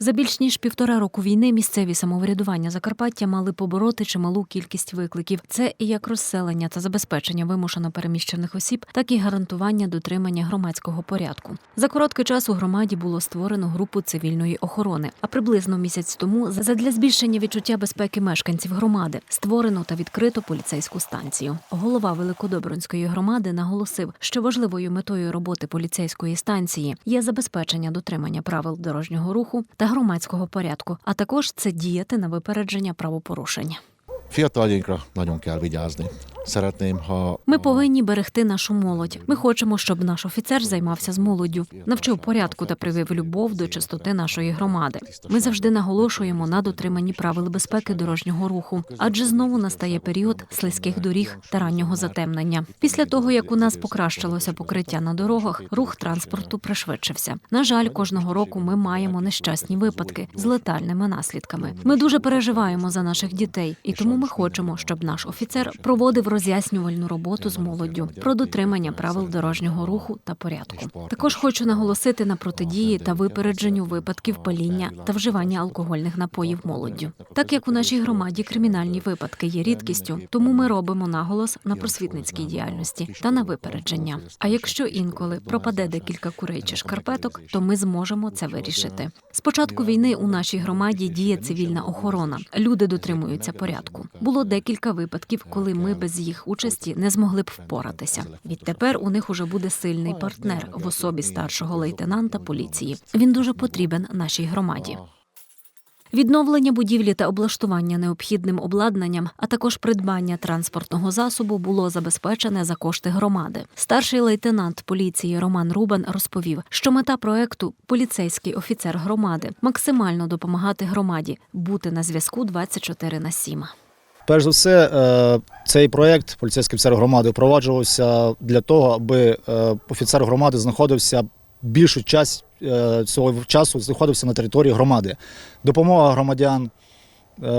За більш ніж півтора року війни місцеві самоврядування Закарпаття мали побороти чималу кількість викликів. Це і як розселення та забезпечення вимушено переміщених осіб, так і гарантування дотримання громадського порядку. За короткий час у громаді було створено групу цивільної охорони. А приблизно місяць тому, задля збільшення відчуття безпеки мешканців громади, створено та відкрито поліцейську станцію. Голова Великодобронської громади наголосив, що важливою метою роботи поліцейської станції є забезпечення дотримання правил дорожнього руху та громадського порядку, а також це діяти на випередження правопорушень. Fiataljainkra nagyon kell vigyázni. Szeretném, ha Ми повинні берегти нашу молодь. Ми хочемо, щоб наш офіцер займався з молоддю, навчив порядку та привив любов до чистоти нашої громади. Ми завжди наголошуємо на дотриманні правил безпеки дорожнього руху, адже знову настає період слизьких доріг та раннього затемнення. Після того як у нас покращилося покриття на дорогах, рух транспорту пришвидшився. На жаль, кожного року ми маємо нещасні випадки з летальними наслідками. Ми дуже переживаємо за наших дітей, і тому ми хочемо, щоб наш офіцер проводив роз'яснювальну роботу з молоддю про дотримання правил дорожнього руху та порядку. Також хочу наголосити на протидії та випередженню випадків паління та вживання алкогольних напоїв молоддю. Так як у нашій громаді кримінальні випадки є рідкістю, тому ми робимо наголос на просвітницькій діяльності та на випередження. А якщо інколи пропаде декілька курей чи шкарпеток, то ми зможемо це вирішити. З початку війни у нашій громаді діє цивільна охорона. Люди дотримуються порядку. Було декілька випадків, коли ми без їх участі не змогли б впоратися. Відтепер у них уже буде сильний партнер в особі старшого лейтенанта поліції. Він дуже потрібен нашій громаді. Відновлення будівлі та облаштування необхідним обладнанням, а також придбання транспортного засобу було забезпечене за кошти громади. Старший лейтенант поліції Роман Рубан розповів, що мета проекту поліцейський офіцер громади максимально допомагати громаді бути на зв'язку 24 на 7. Перш за все, е, цей проєкт поліцейський офіцер громади впроваджувався для того, аби е, офіцер громади знаходився більшу час е, цього часу знаходився на території громади. Допомога громадян,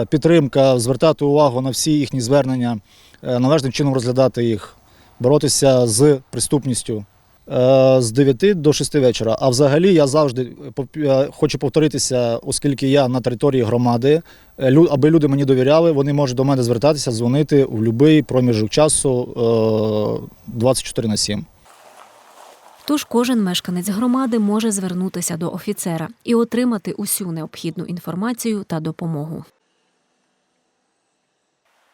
підтримка, звертати увагу на всі їхні звернення, належним чином розглядати їх, боротися з преступністю. Е, З 9 до 6 вечора. А взагалі я завжди поп- е, хочу повторитися, оскільки я на території громади, е, аби люди мені довіряли, вони можуть до мене звертатися, дзвонити в будь-який проміжок часу е, 24 на 7. Тож кожен мешканець громади може звернутися до офіцера і отримати усю необхідну інформацію та допомогу.